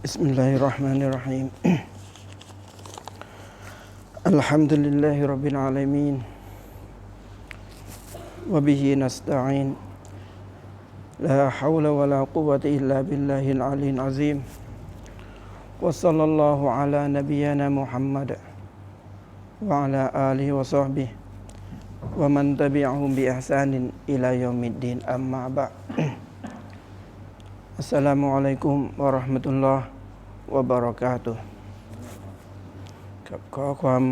بسم الله الرحمن الرحيم. الحمد لله رب العالمين وبه نستعين. لا حول ولا قوة إلا بالله العلي العظيم. وصلى الله على نبينا محمد وعلى آله وصحبه ومن تبعهم بإحسان إلى يوم الدين. أما بعد. อัสสลามุอะลัยกุมวะเราะห์มะตุลลอฮ์วะบะเราะกาตุครับขอความ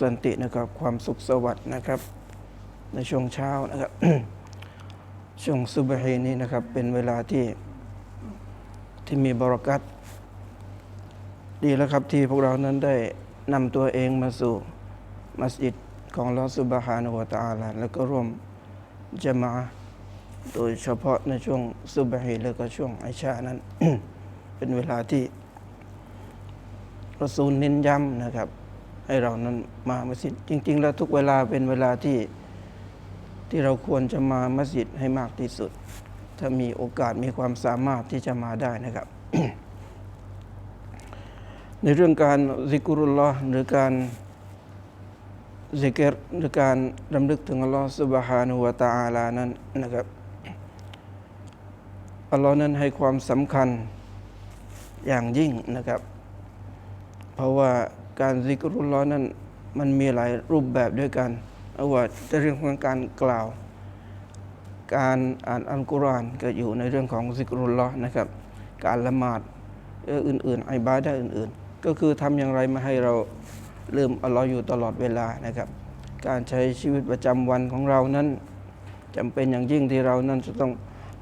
สันตินะครับความสุขสวัสดิ์นะครับ ในช่วงเช้านะครับ ช่วงซุบฮีนี้นะครับ เป็นเวลาที่ที่มีบรารักัตดีแล้วครับที่พวกเรานั้นได้นำตัวเองมาสู่มัสยิดของลอฮ์ซุบฮานะฮูวะตะอาลาแล้วก็ร่วมจะมาอะ โดยเฉพาะในช่วงซุบฮีแล้วก็ช่วงไอชานั้น เป็นเวลาที่รสูลเน้นย้ำนะครับ ให้เรานั้นมามัสยิด จริง ๆ แล้วทุกเวลาเป็นเวลาที่ที่เราควรจะมามัสยิดให้มากที่สุด ถ้ามีโอกาสมีความสามารถที่จะมาได้นะครับ ในเรื่องการซิกุรุลลอฮ์หรือการซิกเกหรือการรำลึกถึงอัลลอฮ์สุบฮานุวะตาอาลานั้นนะครับ อัลลอฮ์นั้นให้ความสำคัญอย่างยิ่งนะครับ เพราะว่าการซิกรุลลอฮ์นั้นมันมีหลายรูปแบบด้วยกันเอาว่าจะเรื่องของการกล่าว การอ่านอัลกุรอานก็อยู่ในเรื่องของซิกรุลลอฮ์นะครับ การละหมาดอื่นๆไอบาดะห์อื่น ๆ ก็คือทำอย่างไรมาให้เราลืมอัลลอฮ์อยู่ตลอดเวลานะครับ การใช้ชีวิตประจำวันของเรานั้นจำเป็นอย่างยิ่งที่เรานั้นจะต้อง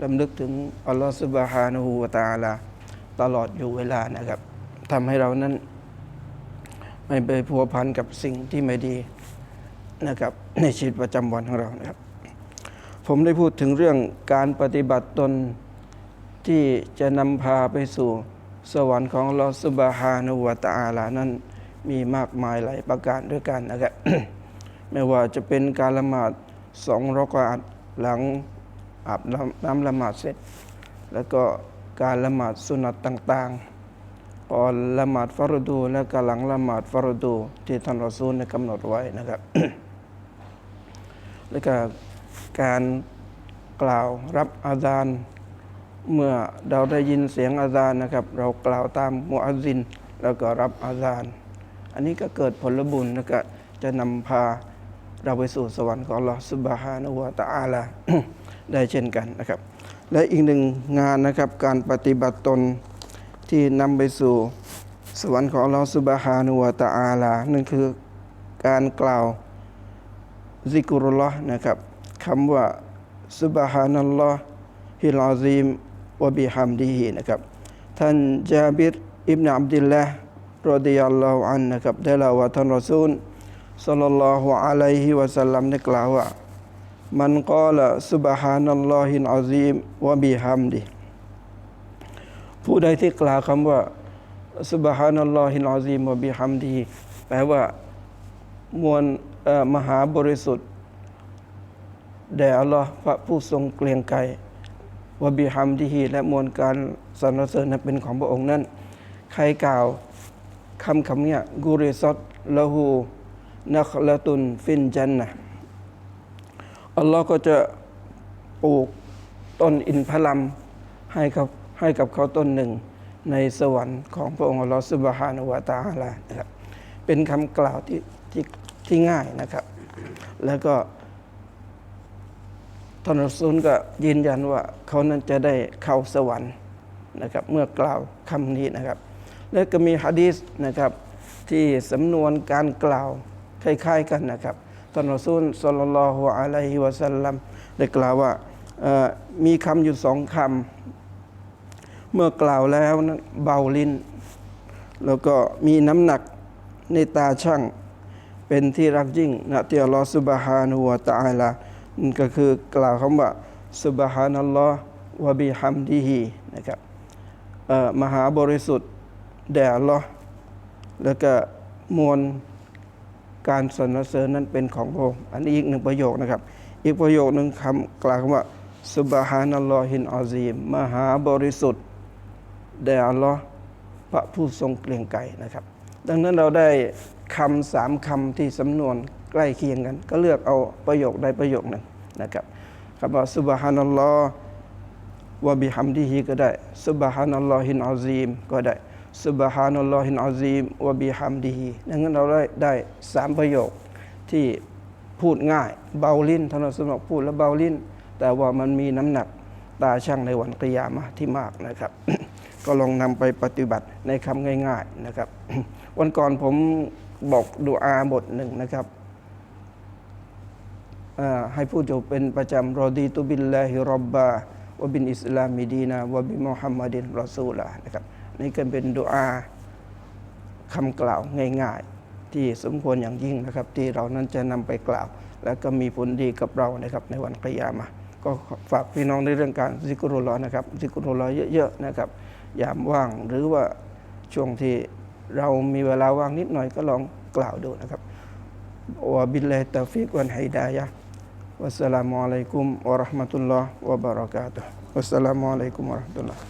ลำลึกถึงอัลลอฮ์ซุบฮานะฮูวะตาลา ตลอดอยู่เวลานะครับทำให้เรานั้น ไม่ไปพัวพันกับสิ่งที่ไม่ดีนะครับ ในชีวิตประจำวันของเรานะครับ ผมได้พูดถึงเรื่องการปฏิบัติตนที่จะนำพาไปสู่สวรรค์ของอัลลอสุบฮานะฮูวตาลานั้นมีมากมายหลายประการด้วยกันนะครับ ไม่ว่าจะเป็นการละหมาดสองรอกอาตหลัง อาบน้ำละหมาดเสร็จ แล้วก็การละหมาดสุนัตต่างๆ ก่อนละหมาดฟารดูและก็หลังละหมาดฟารดูที่ท่านรอซูลได้กำหนดไว้นะครับ แล้วก็การกล่าวรับอาซานเมื่อเราได้ยินเสียงอาซานนะครับ เรากล่าวตามมุอัซิน แล้วก็รับอาซาน อันนี้ก็เกิดผลบุญแล้วก็จะนำพาเราไปสู่สวรรค์ของลอสุบฮานะวะตะอาลา ได้เช่นกันนะครับ และอีกหนึ่งงานนะครับการปฏิบัติตนที่นำไปสู่สวรรค์ของอัลลอฮฺสุบฮานะฮูวะตะอาลา นั่นคือการกล่าวซิกุรุลลอฮ์นะครับคำว่าสุบฮานัลลอฮ์ฮิลอาซีมวะบิฮัมดิฮีนะครับ ท่านจาบิรอิบนาอับดิลละรดิยัลลอฮุอันนะครับได้เล่าว่าท่านรอซูลสัลลัลลอฮุอะลัยฮิวะสัลลัมได้กล่าวว่า มันกอละสุบฮานัลลอฮิลอาซีมวะบิฮัมดิผู้ใดที่กล่าวคำว่าสุบฮานัลลอฮิลอาซีมวะบิฮัมดิแปลว่ามวลมหาบริสุทธิ์แด่อัลลอฮ์พระผู้ทรงเกรียงไกรวะบิฮัมดิฮีและมวลการสรรเสริญนั้นเป็นของพระองค์นั้น ใครกล่าวคำคำเนี้ยกุริซอตละหูนักละตุนฟินจันนะ อัลลอฮ์ก็จะปลูกต้นอินทผลัมให้กับให้กับเขาต้นหนึ่ง ในสวรรค์ของพระองค์อัลลอฮ์สุบฮานะฮูวะตะอาลานะครับเป็นคำกล่าวที่ที่ที่ง่ายนะครับ แล้วก็ท่านรซูลก็ยืนยันว่าเขานั้นจะได้เข้าสวรรค์นะครับเมื่อกล่าวคำนี้นะครับ แล้วก็มีฮะดีษนะครับที่สำนวนการกล่าวคล้ายๆกันนะครับ ท่านรอซูลสัลลัลลอฮุอะลัยฮิวะสัลลัมได้กล่าวว่ามีคำอยู่สองคำเมื่อกล่าวแล้วนั้นเบาลิ้น แล้วก็มีน้ำหนักในตาช่างเป็นที่รักยิ่งนะที่อัลลอฮฺสุบฮานะฮูวะตะอาลานั่นก็คือกล่าวคำว่าสุบฮานัลลอฮ์วะบิฮัมดิฮีนะครับมหาบริสุทธิ์แด่อัลลอฮ์แล้วก็มวล การสรรเสริญนั้นเป็นของพระองค์อันนี้อีกหนึ่งประโยคนะครับ อีกประโยคหนึ่งคำกล่าวว่าสุบฮานัลลอฮินอาซีมมหาบริสุทธิ์แด่อัลลอฮ์พระผู้ทรงเกรียงไกนะครับ ดังนั้นเราได้คำสามคำที่สำนวนใกล้เคียงกัน ก็เลือกเอาประโยคใดประโยคหนึ่งนะครับคำว่าสุบฮานัลลอฮ์วะบิฮัมดิฮิก็ได้สุบฮานัลลอฮินอาซีมก็ได้ สุบฮานัลลอฮินอาซีมวะบิฮัมดิฮิดังนั้นเราได้ได้สามประโยคที่พูดง่ายเบาลิ้นท่านเราสมบอกพูดแล้วเบาลิ้น แต่ว่ามันมีน้ำหนักตาช่างในวันกิยามะที่มากนะครับ ก็ลองนำไปปฏิบัติในคำง่าย ๆนะครับ วันก่อนผมบอกดูอาบทหนึ่งนะครับให้พูดอยู่เป็นประจำรอดีตุบิลลาฮิรับบาวะบินอิสลามิดีนาวะบิมุฮัมมัดินรอซูลานะครับ นี่ก็เป็นดูอาคำกล่าวง่าย ๆ ที่สมควรอย่างยิ่งนะครับ ที่เรานั้นจะนำไปกล่าว แล้วก็มีผลดีกับเรานะครับในวันกิยามะก็ฝากพี่น้องในเรื่องการซิกรุลอนะครับซิกรุลอเยอะๆนะครับยามว่างหรือว่าช่วงที่เรามีเวลาว่างนิดหน่อยก็ลองกล่าวดูนะครับวบิลลาฮิตาฟิกวันไฮดายะวัสสลามุอะลัยกุมวะราะห์มะตุลลอฮ์วะบะเราะกาตุฮ์วัสสลามุอะลัยกุมวะราะห์มะตุลลอฮ์